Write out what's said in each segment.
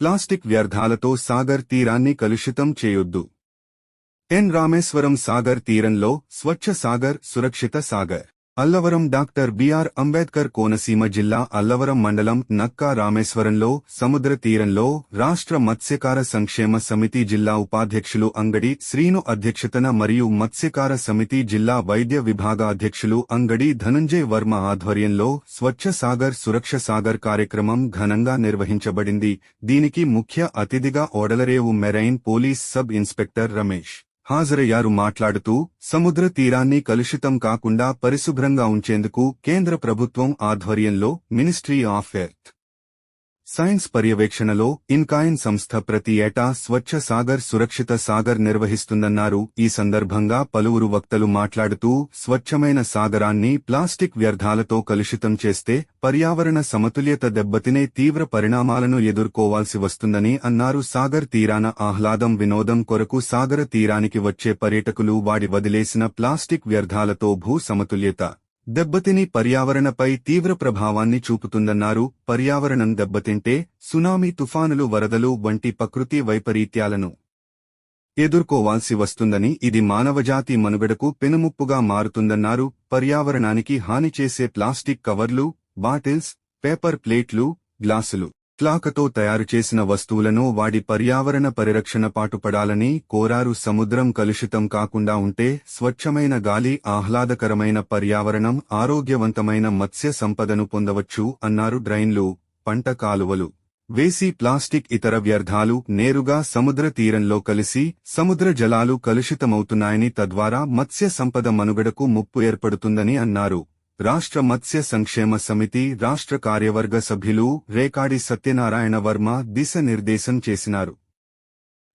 Plastic వ్యర్థాలతో Sagar తీరాన్ని కలుషితం చేయొద్దు. ఎన్ రామేశ్వరం సాగర్ తీరంలో స్వచ్ఛ సాగర్ సురక్షిత Sagar. Allavaram doctor B R Ambedkar Konaseema జిల్లా అల్లవరం మండలం నక్కా రామేశ్వరంలో సముద్ర తీరంలో రాష్ట్ర మత్స్యకార సంక్షేమ సమితి జిల్లా ఉపాధ్యక్షులు అంగడి శ్రీను అధ్యక్షతన మరియు మత్స్యకార సమితి జిల్లా వైద్య విభాగ అధ్యక్షులు అంగడి ధనంజయ్ వర్మ ఆధ్వర్యంలో స్వచ్ఛ సాగర్ సురక్ష సాగర్ కార్యక్రమం ఘనంగా నిర్వహించబడింది. దీనికి ముఖ్య అతిథిగా Odalarevu marine police sub inspector Ramesh హాజరయ్యారు మాట్లాడుతూ సముద్ర తీరాన్ని కలుషితం కాకుండా పరిశుభ్రంగా ఉంచేందుకు కేంద్ర ప్రభుత్వం ఆధ్వర్యంలో మినిస్ట్రీ ఆఫ్ ఎర్త్ సైన్స్ పర్యవేక్షణలో ఇన్కాయిన్ సంస్థ ప్రతి ఏటా స్వచ్ఛ సాగర్ సురక్షిత సాగర్ నిర్వహిస్తుందన్నారు. ఈ సందర్భంగా పలువురు వక్తలు మాట్లాడుతూ స్వచ్ఛమైన సాగరాన్ని ప్లాస్టిక్ వ్యర్థాలతో కలుషితం చేస్తే పర్యావరణ సమతుల్యత దెబ్బతినే తీవ్ర పరిణామాలను ఎదుర్కోవాల్సి వస్తుందని అన్నారు. సాగర్ తీరాన ఆహ్లాదం వినోదం కొరకు సాగర తీరానికి వచ్చే పర్యటకులు వాడి వదిలేసిన ప్లాస్టిక్ వ్యర్థాలతో భూ సమతుల్యత దెబ్బతిని పర్యావరణపై తీవ్ర ప్రభావాన్ని చూపుతుందన్నారు. పర్యావరణం దెబ్బతింటే సునామీ తుఫానులు వరదలు వంటి ప్రకృతి వైపరీత్యాలను ఎదుర్కోవాల్సి వస్తుందని ఇది మానవజాతి మనుగడకు పెనుముప్పుగా మారుతుందన్నారు. పర్యావరణానికి హాని చేసే ప్లాస్టిక్ కవర్లు బాటిల్స్ పేపర్ ప్లేట్లు గ్లాసులు ప్లాకతో తయారు చేసిన వస్తువులను వాడి పర్యావరణ పరిరక్షణ పాటుపడాలని కోరారు. సముద్రం కలుషితం కాకుండా ఉంటే స్వచ్ఛమైన గాలి ఆహ్లాదకరమైన పర్యావరణం ఆరోగ్యవంతమైన మత్స్య సంపదను పొందవచ్చు అన్నారు డ్రైన్లు పంట కాలువలు. వేసి ప్లాస్టిక్ ఇతర వ్యర్థాలు నేరుగా సముద్ర తీరంలో కలిసి సముద్ర జలాలు కలుషితమవుతున్నాయని తద్వారా మత్స్య సంపద మనుగడకు ముప్పు ఏర్పడుతుందని అన్నారు. రాష్ట్ర మత్స్య సంక్షేమ సమితి రాష్ట్ర కార్యవర్గ సభ్యులు రేకాడి సత్యనారాయణ వర్మ దిశనిర్దేశం చేసినారు.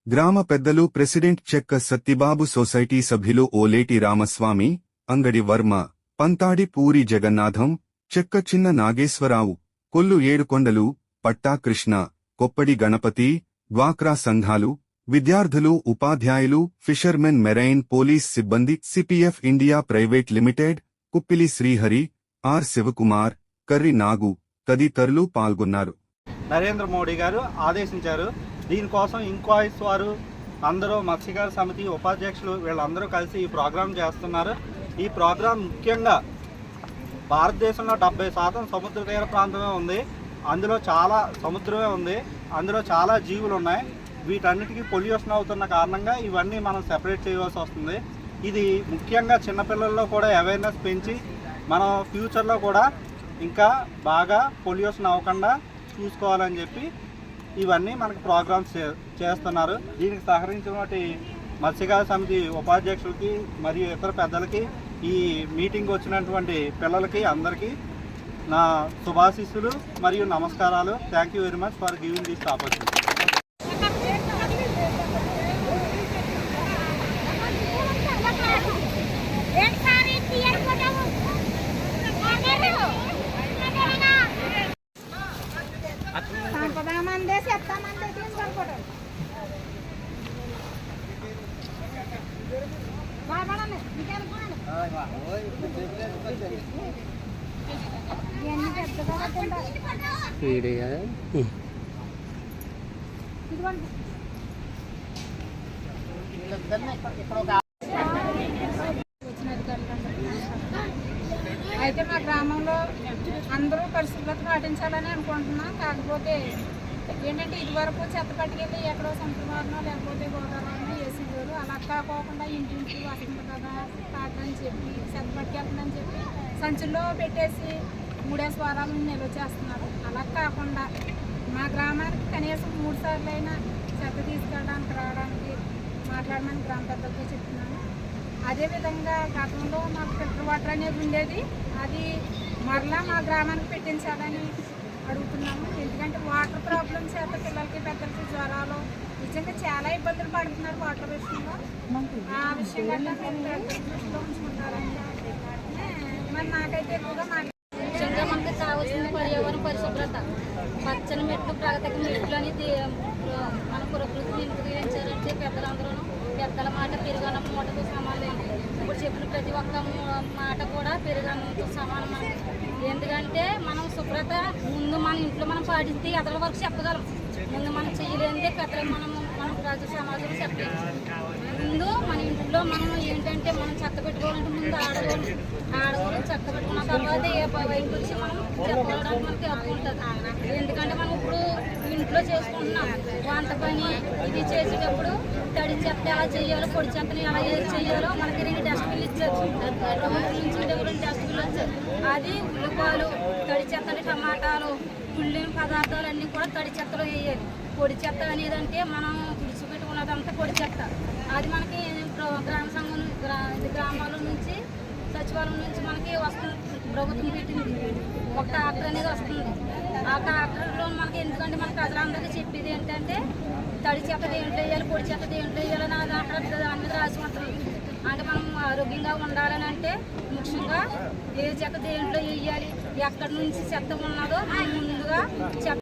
గ్రామ పెద్దలు ప్రెసిడెంట్ చెక్క సత్తిబాబు సొసైటీ సభ్యులు ఓలేటి రామస్వామి అంగడి వర్మ పంతాడి పూరి జగన్నాథం చెక్క చిన్న నాగేశ్వరరావు కొల్లు ఏడుకొండలు పట్టా కృష్ణ కొప్పడి గణపతి డ్వాక్రా సంఘాలు విద్యార్థులు ఉపాధ్యాయులు ఫిషర్మెన్ మెరైన్ పోలీస్ సిబ్బంది CPF India private limited Kuppili Srihari R Sivakumar Karri Nagu తదితరులు పాల్గొన్నారు. నరేంద్ర మోడీ గారు ఆదేశించారు. దీనికోసం ఇంక్వైరీస్ వారు అందరూ మత్స్యకార సమితి ఉపాధ్యక్షులు వీళ్ళందరూ కలిసి ఈ ప్రోగ్రాం చేస్తున్నారు. ఈ ప్రోగ్రాం ముఖ్యంగా భారతదేశంలో డెబ్బై శాతం సముద్ర తీర ప్రాంతమే ఉంది. అందులో చాలా సముద్రమే ఉంది. అందులో చాలా జీవులు ఉన్నాయి. వీటన్నిటికీ పొల్యూషన్ అవుతున్న కారణంగా ఇవన్నీ మనం సెపరేట్ చేయవలసి వస్తుంది. ఇది ముఖ్యంగా చిన్నపిల్లల్లో కూడా అవేర్నెస్ పెంచి మనం ఫ్యూచర్లో కూడా ఇంకా బాగా పొల్యూషన్ అవ్వకుండా చూసుకోవాలని చెప్పి ఇవన్నీ మనకు ప్రోగ్రామ్స్ చే- చేస్తున్నారు. దీనికి సహకరించినటువంటి మత్స్యకార సమితి ఉపాధ్యక్షులకి మరియు ఇతర పెద్దలకి ఈ మీటింగ్ వచ్చినటువంటి పిల్లలకి అందరికీ నా శుభాశీస్సులు మరియు నమస్కారాలు. Thank you very much for giving this opportunity అయితే మా గ్రామంలో అందరూ పరిశుభ్రత పాటించాలని అనుకుంటున్నాం. కాకపోతే ఏంటంటే ఇదివరకు చెత్త పట్టుకెళ్ళి ఎక్కడో సంతమానో లేకపోతే గోదావరిలో వేసేవారు అలా కాకోకుండా ఇంటింటికి వస్తుంది కదా తాటని చెప్పి చెత్త పట్టుకెళ్తుందని చెప్పి సంచుల్లో పెట్టేసి మూడేసి వారాలు నిల్వ చేస్తున్నారు. అలా కాకుండా మా గ్రామానికి కనీసం మూడు సార్లు అయినా చెత్త తీసుకెళ్ళడానికి రావడానికి మాట్లాడమని గ్రామ పెద్దలతో చెప్తున్నాను. అదేవిధంగా గతంలో మాకు ఫిల్టర్ వాటర్ అనేది ఉండేది. అది మరలా మా గ్రామానికి పెట్టించాలని అడుగుతున్నాము. ఎందుకంటే వాటర్ ప్రాబ్లమ్స్ చేత పిల్లలకి పెద్దలకి జ్వరాలు నిజంగా చాలా ఇబ్బందులు పడుతున్నారు వాటర్ విషయంలో. ఆ విషయం కన్నా దృష్టిలో మరి నాకైతే ఎక్కువగా మాట్లాడారు ముఖ్యంగా మనకు పర్యావరణ పరిశుభ్రత పచ్చని మెట్లు ప్రగతికి మెట్లు అనేది మన ప్రకృతిని ఇంద్రియించారంటే పెద్దలందరూ పెద్దల మాట పెరుగన్నం మూటతో సమానం ఇప్పుడు చెప్పిన ప్రతి ఒక్క మాట కూడా పెరుగన్నంతో సమానం ఎందుకంటే మనం శుభ్రత ముందు మన ఇంట్లో మనం పాటిస్తే ఎదల వరకు చెప్పగలం. ముందు మనం పెద్దలు మనము మనం ప్రజల సమాజంలో చెప్పలేదు. ముందు మన ఇంట్లో మనం ఏంటంటే మనం చక్క పెట్టుకోవాలంటే ముందు ఆడవాళ్ళు ఆడవాళ్ళు చక్క పెట్టుకున్న తర్వాత ఏ వైపు వచ్చి మనం చెప్పడానికి మనకి హక్కు ఉంటుంది. ఎందుకంటే మనం ఇప్పుడు ఇంట్లో చేసుకుంటున్నాం. వంట పని ఇది చేసేటప్పుడు తడి చెత్త ఎలా చేయాలో పొడి చెత్తని ఎలా చేయాలో మనకి రెండు డస్ట్బిన్లు ఇచ్చారు ప్రభుత్వం నుంచి రెండు అది ఉల్లిపాయలు తడి చెత్తలు టమాటాలు పుల్లిన పదార్థాలు అన్నీ కూడా తడి చెత్తలు వేయాలి. పొడి చెత్త అనేది అంటే మనం విడిచిపెట్టుకున్నదంతా పొడి చెత్త. అది మనకి గ్రామ సంఘం గ్రా- గ్రామాల నుంచి సచివాలయం నుంచి మనకి వస్తుంది. ప్రభుత్వం పెట్టింది. ఒక ట్రాక్టర్ అనేది వస్తుంది. ఆ ట్రాక్టర్లో మనకి ఎందుకంటే మన ప్రజలందరికీ చెప్పేది ఏంటంటే తడి చెత్త దేంట్లో వేయాలి పొడి చెత్త దేంట్లో వేయాలని అది అక్కడ దాని మీద రాసి ఉంటుంది అంటే మనం ఆరోగ్యంగా ఉండాలని అంటే ముఖ్యంగా ఏ చెత్త దేంట్లో వేయాలి ఎక్కడి నుంచి చెత్త ఉన్నదో ముందుగా చెత్త